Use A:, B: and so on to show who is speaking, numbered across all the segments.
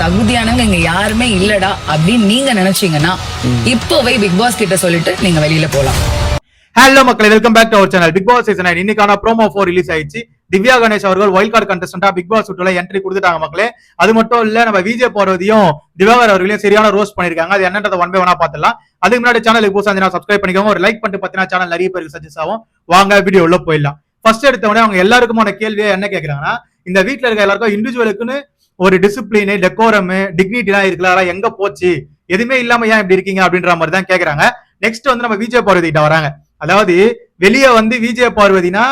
A: தகுதியானவங்க இங்க யாருமே இல்லடா அப்படின்னு நீங்க நினைச்சீங்கன்னா இப்போவே பிக் பாஸ் கிட்ட சொல்லிட்டு நீங்க வெளியில போலாம்.
B: ஹலோ மக்களே welcome back to our channel Bigg Boss season இன்னைக்கான ப்ரோமோ ஃபோர் ரிலீஸ் ஆயிடுச்சு. திவ்யா கணேஷ் அவர்கள் வைல்ட் கார்டு கண்டஸ்டன்டா பிக் பாஸ் வீட்டுல என்ட்ரி கொடுத்துட்டாங்க மக்களே. அது மட்டும் இல்ல நம்ம விஜய் பார்வதியும் திவாகர் அவர்களையும் சரியான ரோஸ்ட் பண்ணிருக்காங்க. அது என்னன்றத ஒன் பை ஒன்னா பார்த்துலாம் அதுக்கு முன்னாடி சேனலுக்கு புதுசா இருந்தா சப்ஸ்கிரைப் பண்ணிக்கோங்க. ஒரு லைக் பண்ணிட்டு பார்த்தீங்கன்னா சேனல் நிறைய பேருக்கு சஜஸ்ட் ஆகும். வாங்க வீடியோ உள்ள போயிடலாம். ஃபர்ஸ்ட் எடுத்த உடனே அவங்க எல்லாருக்குமான கேள்வியை என்ன கேக்குறாங்கன்னா இந்த வீட்ல இருக்க எல்லாருக்கும் இண்டிவிஜுவலுக்குன்னு ஒரு டிசிப்ளின் டெக்கோரம் டிக்னிட்டி எல்லாம் இருக்குல்ல அதெல்லாம் எங்க போச்சு? எதுவுமே இல்லாம ஏன் இப்படி இருக்கீங்க அப்படின்ற மாதிரி தான் கேக்குறாங்க. நெக்ஸ்ட் வந்து நம்ம விஜய பார்வதி கிட்ட வராங்க. அதாவது வெளியே வந்து விஜய பார்வதினா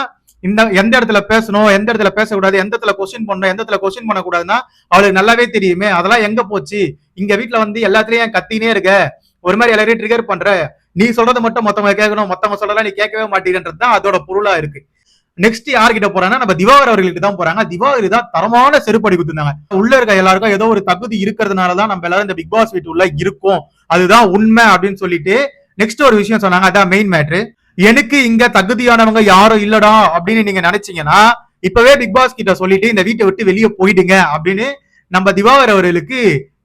B: இந்த எந்த இடத்துல பேசணும் எந்த இடத்துல பேசக்கூடாது எந்த இடத்துல கொஸ்டின் பண்ணணும் எந்த இடத்துல கொஸ்டின் பண்ணக்கூடாதுன்னா அவளுக்கு நல்லாவே தெரியுமே. அதெல்லாம் எங்க போச்சு? இங்க வீட்டுல வந்து எல்லாத்துலயும் ஏன் கத்தினே இருக்க? ஒரு மாதிரி எல்லாரையும் ட்ரிகர் பண்ற? நீ சொல்றது மட்டும் மொத்தவங்க கேட்கணும் மொத்தவங்க சொல்றதெல்லாம் நீ கேட்கவே மாட்டேங்கிறது தான் அதோட பொருளா இருக்கு. நெக்ஸ்ட் யார்கிட்ட போறாங்கன்னா நம்ம திவாகர் அவர்களுக்கு தான் போறாங்க. திவாகர் தான் தரமான செருப்படி குத்துனாங்க உள்ள இருக்க எல்லாருக்கும் ஏதோ ஒரு தகுதி இருக்கிறதுனால தான் நம்ம எல்லாரும் இந்த பிக் பாஸ் வீட்டு உள்ள இருக்கோம். அதுதான் உண்மை அப்படின்னு சொல்லிட்டு நெக்ஸ்ட் ஒரு விஷயம் சொன்னாங்க. அதான் மெயின் மேட்ரு எனக்கு இங்க தகுதியானவங்க யாரும் இல்லடா அப்படின்னு நீங்க நினைச்சீங்கன்னா இப்பவே பிக் பாஸ் கிட்ட சொல்லிட்டு இந்த வீட்டை விட்டு வெளியே போயிடுங்க அப்படின்னு நம்ம திவாகர் அவர்களுக்கு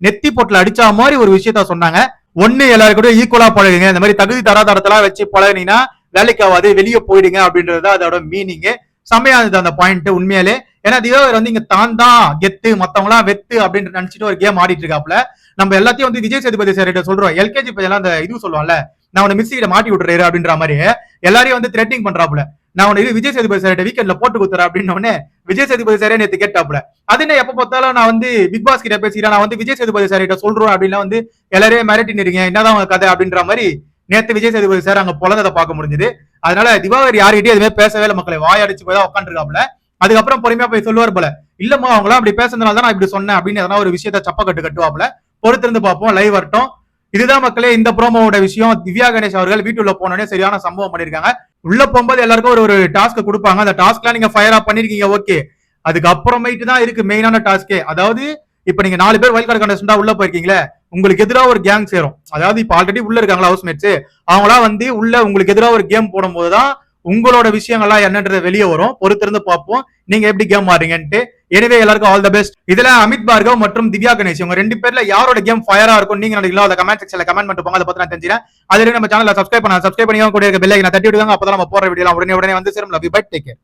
B: நெத்தி பொட்டில் அடிச்சா மாதிரி ஒரு விஷயத்த சொன்னாங்க. ஒன்னு எல்லாருக்கூட ஈக்குவலா பழகுங்க. இந்த மாதிரி தகுதி தராதரத்தெல்லாம் வச்சு பழகினீங்கன்னா வேலைக்கு ஆகாது வெளியே போயிடுங்க அப்படின்றது தான் அதோட மீனிங் செம்மையா இருந்தது அந்த பாயிண்ட் உண்மையாலே. ஏன்னா திவாகர் வந்து இங்க தான் தான் கெத்து மத்தவங்களா வெத்து அப்படின்னு நினைச்சிட்டு ஒரு கேம் ஆடிட்டு இருக்காப்ல நம்ம எல்லாத்தையும் வந்து விஜய் சேதுபதி சார் கிட்ட சொல்றோம். எல்கேஜி பையன் அந்த இது சொல்லுவான்ல நான் உன்னை மிஸ் கிட்ட மாட்டி விட்டுறாரு அப்படின்ற மாதிரி. எல்லாரையும் வந்து த்ரெட்டிங் பண்றாப்புல. நான் உன இது விஜய் சேதுபதி சார் வீக்கெண்ட்ல போட்டு கொடுத்துறேன் அப்படின்னு விஜய் சேதுபதி சாரே நேற்று கேட்டாப்புல. அது என்ன எப்ப பார்த்தாலும் நான் வந்து பிக் பாஸ் கிட்ட பேசிக்கிறேன் நான் வந்து விஜய் சேதுபதி சார் கிட்ட அப்படின்னா வந்து எல்லாரையும் மிரட்டி நிறீங்க என்னதான் கதை அப்படின்ற மாதிரி நேத்து விஜய் சேதுபதி சார் அங்க பொழந்ததை பார்க்க முடிஞ்சது. அதனால திவாகர் யார்கிட்டயும் எதுவுமே பேசவே இல்லை மக்களை. வாயடிச்சு போய் தான் உட்காந்துருக்காப்ல அதுக்கப்புறம் பொறுமையா போய் சொல்லுவார் போல இல்லம்மா அவங்களாம் அப்படி பேசுறதுனால தான் நான் இப்படி சொன்னேன் அப்படின்னு எதனா ஒரு விஷயத்த சப்ப கட்டு கட்டுவாப்புல. பொறுத்திருந்து பார்ப்போம் லைவ் வரட்டும். இதுதான் மக்களே இந்த ப்ரோமோவோட விஷயம். திவ்யா கணேஷ் அவர்கள் வீட்டுள்ள போனோடனே சரியான சம்பவம் பண்ணிருக்காங்க உள்ள போகும்போது எல்லாருக்கும் ஒரு ஒரு டாஸ்க் கொடுப்பாங்க. அந்த டாஸ்க்லாம் நீங்க ஃபயர் ஆஃப் பண்ணிருக்கீங்க ஓகே அதுக்கு அப்புறமேட்டு தான் இருக்கு மெயினான டாஸ்கே அதாவது இப்ப நீங்க நாலு பேர் வைல்ட் கார்டு கண்டஸ்டா உள்ள போயிருக்கீங்களே உங்களுக்கு எதிராக ஒரு கேங் சேரும். அதாவது இப்போ ஆல்ரெடி உள்ள இருக்காங்களா ஹவுஸ் மேட்ஸ் அவங்களா வந்து உள்ள உங்களுக்கு எதிராக ஒரு கேம் போடும்போது தான் உங்களோட விஷயங்கள்லாம் என்னன்றது வெளியே வரும். பொறுத்திருந்து பார்ப்போம். நீங்க எப்படி கேம் ஆடுறீங்கன்ட்டு. எனவே எல்லாருக்கும் ஆல் த பெஸ்ட் இதுல அமித் பார்கவ் மற்றும் திவ்யா கணேஷ். இவங்க ரெண்டு பேர்ல யாரோட கேம் ஃபயரா இருக்கும் நீங்க நினைக்கலாம் அதை கமெண்ட் செக்ஷன்ல கமெண்ட் பண்ணிட்டு போங்க. அதை பத்தி நான் தெரிஞ்சுறேன் அதே நம்ம சேனல் சப்ஸ்கிரைப் பண்ண சப்ஸ்கிரைப் பண்ணி கூட இருக்க பெல்லை நான் தட்டி விடுவாங்க அப்பதான் நம்ம போற வீடியோ உடனே உடனே வந்து சேரும். Love but bye take care